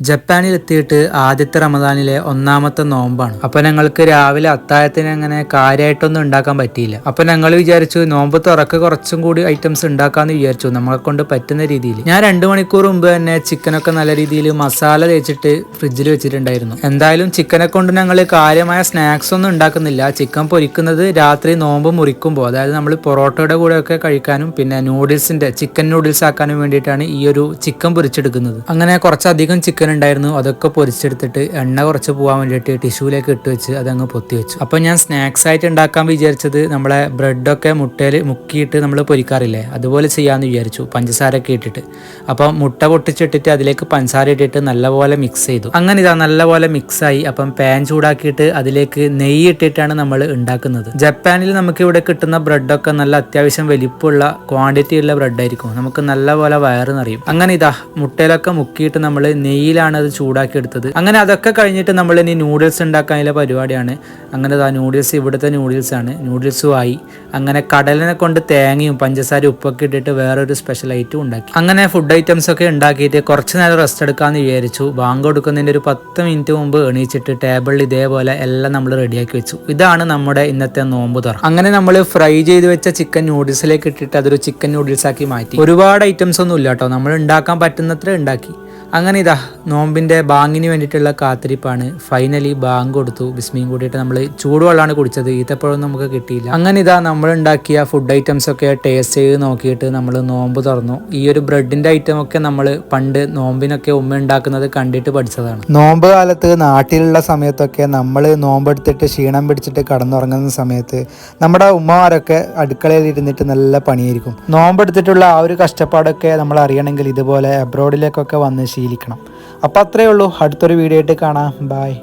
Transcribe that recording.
ജപ്പാനിൽ എത്തിയിട്ട് ആദ്യത്തെ റമദാനിലെ ഒന്നാമത്തെ നോമ്പാണ്. അപ്പൊ ഞങ്ങൾക്ക് രാവിലെ അത്താഴത്തിന് അങ്ങനെ കാര്യമായിട്ടൊന്നും ഉണ്ടാക്കാൻ പറ്റിയില്ല. അപ്പൊ ഞങ്ങൾ വിചാരിച്ചു നോമ്പ് തുറക്ക് കുറച്ചും കൂടി ഐറ്റംസ് ഉണ്ടാക്കാന്ന് വിചാരിച്ചു. നമ്മളെ കൊണ്ട് പറ്റുന്ന രീതിയിൽ. ഞാൻ രണ്ടു മണിക്കൂർ മുമ്പ് തന്നെ ചിക്കനൊക്കെ നല്ല രീതിയിൽ മസാല തേച്ചിട്ട് ഫ്രിഡ്ജിൽ വെച്ചിട്ടുണ്ടായിരുന്നു. എന്തായാലും ചിക്കനെ കൊണ്ട് ഞങ്ങൾ കാര്യമായ സ്നാക്സ് ഒന്നും ഉണ്ടാക്കുന്നില്ല. ചിക്കൻ പൊരിക്കുന്നത് രാത്രി നോമ്പ് മുറിക്കുമ്പോൾ അതായത് നമ്മൾ പൊറോട്ടയുടെ കൂടെ ഒക്കെ കഴിക്കാനും പിന്നെ നൂഡിൽസിന്റെ ചിക്കൻ നൂഡിൽസ് ആക്കാനും വേണ്ടിയിട്ടാണ് ഈ ഒരു ചിക്കൻ പൊരിച്ചെടുക്കുന്നത്. അങ്ങനെ കുറച്ചധികം ചിക്കൻ ഉണ്ടായിരുന്നു അതൊക്കെ പൊരിച്ചെടുത്തിട്ട് എണ്ണ കുറച്ച് പോകാൻ വേണ്ടിയിട്ട് ടിഷ്യൂലേക്ക് ഇട്ട് വെച്ച് അതങ്ങ് പൊത്തി വെച്ചു. അപ്പോൾ ഞാൻ സ്നാക്സ് ആയിട്ട് ഉണ്ടാക്കാൻ വിചാരിച്ചത് നമ്മളെ ബ്രെഡൊക്കെ മുട്ടയിൽ മുക്കിയിട്ട് നമ്മൾ പൊരിക്കാറില്ലേ? അതുപോലെ ചെയ്യാമെന്ന് വിചാരിച്ചു പഞ്ചസാരയൊക്കെ ഇട്ടിട്ട്. അപ്പം മുട്ട പൊട്ടിച്ചിട്ടിട്ട് അതിലേക്ക് പഞ്ചസാര ഇട്ടിട്ട് നല്ലപോലെ മിക്സ് ചെയ്തു. അങ്ങനെ ഇതാ നല്ലപോലെ മിക്സായി അപ്പം പാൻ ചൂടാക്കിയിട്ട് അതിലേക്ക് നെയ്യ് ഇട്ടിട്ടാണ് നമ്മൾ ഉണ്ടാക്കുന്നത്. ജപ്പാനിൽ നമുക്ക് ഇവിടെ കിട്ടുന്ന ബ്രെഡൊക്കെ നല്ല അത്യാവശ്യം വലിപ്പമുള്ള ക്വാണ്ടിറ്റി ഉള്ള ബ്രെഡായിരിക്കും. നമുക്ക് നല്ലപോലെ വയറ് നിറയും. അങ്ങനെ ഇതാ മുട്ടയിലൊക്കെ മുക്കിയിട്ട് നമ്മൾ നെയ്യിലാണ് അത് ചൂടാക്കി എടുത്തത് അങ്ങനെ അതൊക്കെ കഴിഞ്ഞിട്ട് നമ്മൾ ഇനി നൂഡിൽസ് ഉണ്ടാക്കാനുള്ള പരിപാടിയാണ്. അങ്ങനെ ആ നൂഡിൽസ് ഇവിടുത്തെ നൂഡിൽസ് ആണ്. നൂഡിൽസും ആയി. അങ്ങനെ കടലിനെ കൊണ്ട് തേങ്ങയും പഞ്ചസാര ഉപ്പൊക്കെ ഇട്ടിട്ട് വേറൊരു സ്പെഷ്യൽ ഐറ്റം ഉണ്ടാക്കി. അങ്ങനെ ഫുഡ് ഐറ്റംസ് ഒക്കെ ഉണ്ടാക്കിയിട്ട് കുറച്ച് നേരം റെസ്റ്റ് എടുക്കാമെന്ന് വിചാരിച്ചു. ബാങ്ക് കൊടുക്കുന്നതിന്റെ ഒരു പത്ത് മിനിറ്റ് മുമ്പ് എണീച്ചിട്ട് ടേബിളിൽ ഇതേപോലെ എല്ലാം നമ്മൾ റെഡിയാക്കി വെച്ചു. ഇതാണ് നമ്മുടെ ഇന്നത്തെ നോമ്പ് തുറ. അങ്ങനെ നമ്മൾ ഫ്രൈ ചെയ്ത് വെച്ച ചിക്കൻ നൂഡിൽസിലേക്ക് ഇട്ടിട്ട് അതൊരു ചിക്കൻ നൂഡിൽസ് ആക്കി മാറ്റി. ഒരുപാട് ഐറ്റംസ് ഒന്നും ഇല്ല കേട്ടോ നമ്മൾ ഉണ്ടാക്കാൻ പറ്റുന്നത്ര ഉണ്ടാക്കി. അങ്ങനെ ഇതാ നോമ്പിന്റെ ബാങ്കിന് വേണ്ടിയിട്ടുള്ള കാത്തിരിപ്പാണ്. ഫൈനലി ബാങ്ക് കൊടുത്തു. ബിസ്മിയും കൂടിയിട്ട് നമ്മൾ ചൂടുവെള്ളമാണ് കുടിച്ചത്. ഈത്തപ്പഴം നമുക്ക് കിട്ടിയില്ല. അങ്ങനെ ഇതാ നമ്മൾ ഉണ്ടാക്കിയ ഫുഡ് ഐറ്റംസ് ഒക്കെ ടേസ്റ്റ് ചെയ്ത് നോക്കിയിട്ട് നമ്മൾ നോമ്പ് തുറന്നു. ഈ ഒരു ബ്രെഡിന്റെ ഐറ്റം ഒക്കെ നമ്മൾ പണ്ട് നോമ്പിനൊക്കെ ഉമ്മ ഉണ്ടാക്കുന്നത് കണ്ടിട്ട് പഠിച്ചതാണ്. നോമ്പ് കാലത്ത് നാട്ടിലുള്ള സമയത്തൊക്കെ നമ്മൾ നോമ്പെടുത്തിട്ട് ക്ഷീണം പിടിച്ചിട്ട് കടന്നുറങ്ങുന്ന സമയത്ത് നമ്മുടെ ഉമ്മമാരൊക്കെ അടുക്കളയിൽ ഇരുന്നിട്ട് നല്ല പണിയായിരിക്കും. നോമ്പെടുത്തിട്ടുള്ള ആ ഒരു കഷ്ടപ്പാടൊക്കെ നമ്മൾ അറിയണമെങ്കിൽ ഇതുപോലെ അബ്രോഡിലേക്കൊക്കെ വന്ന് ശീലിക്കണം അപ്പോൾ അത്രയേ ഉള്ളൂ. അടുത്തൊരു വീഡിയോ ആയിട്ട് കാണാം. ബായ്